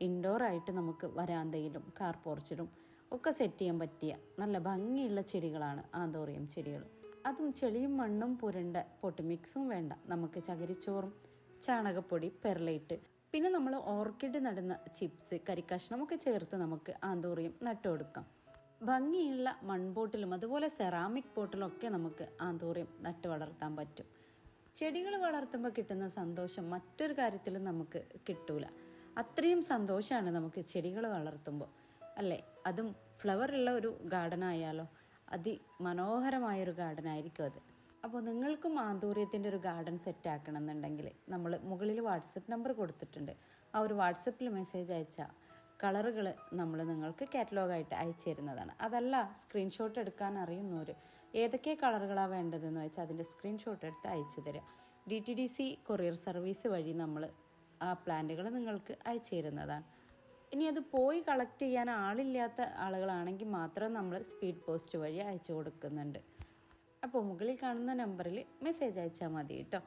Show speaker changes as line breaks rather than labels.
Indoor ആയിട്ട് നമുക്ക് വരാന്തയിലും car പോർച്ചിലും ഒക്കെ സെറ്റ് ചെയ്യാൻ പറ്റിയ നല്ല ഭംഗിയുള്ള ചെടികളാണ് ആന്തോറിയം ചെടികൾ. അതും ചെളിയും മണ്ണും പുരണ്ട പൊട്ട് മിക്സും വേണ്ട. നമുക്ക് ചകിരിച്ചോറും ചാണകപ്പൊടി പെർലൈറ്റ് പിന്നെ നമ്മൾ ഓർക്കിഡ് നടുന്ന ചിപ്സ് കരിക്കഷ്ണമൊക്കെ ചേർത്ത് നമുക്ക് ആന്തോറിയം നട്ടുകൊടുക്കാം ഭംഗിയുള്ള മൺബോട്ടിലും അതുപോലെ സെറാമിക് ബോട്ടിലും ഒക്കെ നമുക്ക് ആന്തോറിയം നട്ട് വളർത്താൻ പറ്റും. ചെടികൾ വളർത്തുമ്പോൾ കിട്ടുന്ന സന്തോഷം മറ്റൊരു കാര്യത്തിലും നമുക്ക് കിട്ടൂല. അത്രയും സന്തോഷമാണ് നമുക്ക് ചെടികൾ വളർത്തുമ്പോൾ അല്ലേ? അതും ഫ്ലവറുള്ള ഒരു ഗാർഡൻ ആയാലോ അതിമനോഹരമായൊരു ഗാർഡൻ ആയിരിക്കും അത്. അപ്പോൾ നിങ്ങൾക്കും ആന്തൂര്യത്തിന്റെ ഒരു ഗാർഡൻ സെറ്റ് ആക്കണം എന്നുണ്ടെങ്കിൽ നമ്മൾ മുകളിൽ വാട്സപ്പ് നമ്പർ കൊടുത്തിട്ടുണ്ട്. ആ ഒരു വാട്സപ്പിൽ മെസ്സേജ് അയച്ചാൽ കളറുകൾ നമ്മൾ നിങ്ങൾക്ക് കാറ്റലോഗായിട്ട് അയച്ചു തരുന്നതാണ്. അതല്ല സ്ക്രീൻഷോട്ട് എടുക്കാൻ അറിയുന്നവർ ഏതൊക്കെ കളറുകളാണ് വേണ്ടതെന്ന് വെച്ചാൽ അതിന്റെ സ്ക്രീൻഷോട്ട് എടുത്ത് അയച്ചു തരാം. D T D C courier service വഴി നമ്മൾ ആ പ്ലാന്റുകൾ നിങ്ങൾക്ക് അയച്ചു തരുന്നതാണ് ഇനി അത് പോയി കളക്ട് ചെയ്യാൻ ആളില്ലാത്ത ആളുകളാണെങ്കിൽ മാത്രം നമ്മൾ സ്പീഡ് പോസ്റ്റ് വഴി അയച്ചു കൊടുക്കുന്നുണ്ട് അപ്പോൾ മുകളിൽ കാണുന്ന നമ്പറിൽ മെസ്സേജ് അയച്ചാൽ മതി കേട്ടോ.